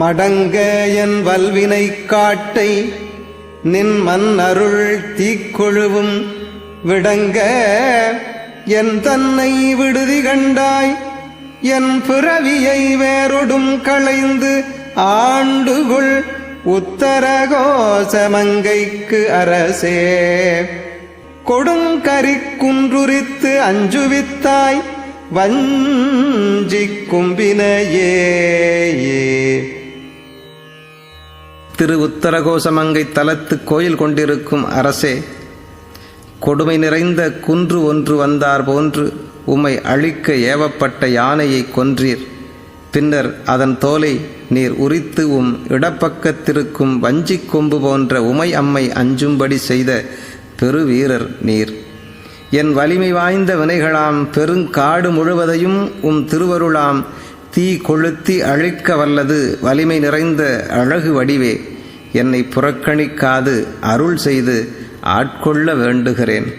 மடங்க என் வல்வினை காட்டை நின் மண் அருள் தீக்கொழுவும் விடங்க என் தன்னை விடுதி கண்டாய் என் பிறவியை வேறொடும் களைந்து ஆண்டுகுள் உத்தரகோசமங்கைக்கு அரசே. கொடுங்கரி குன்றுரித்து அஞ்சுவித்தாய் வஞ்சிக் கும்பினையே. திரு உத்தரகோசமங்கை தலத்து கோயில் கொண்டிருக்கும் அரசே கொடுமை நிறைந்த குன்று ஒன்று வந்தார் போன்று உம்மை அழிக்க ஏவப்பட்ட யானையை கொன்றீர். பின்னர் அதன் தோலை நீர் உரித்து உம் இடப்பக்கத்திருக்கும் வஞ்சிக் கொம்பு போன்ற உமை அம்மை அஞ்சும்படி செய்த பெருவீரர் நீர். என் வலிமை வாய்ந்த வினைகளாம் பெருங்காடு முழுவதையும் உம் திருவருளாம் தீ கொளுத்தி அழிக்க வல்லது வலிமை நிறைந்த அழகு வடிவே. என்னை புறக்கணிக்காது அருள் செய்து ஆட்கொள்ள வேண்டுகிறேன்.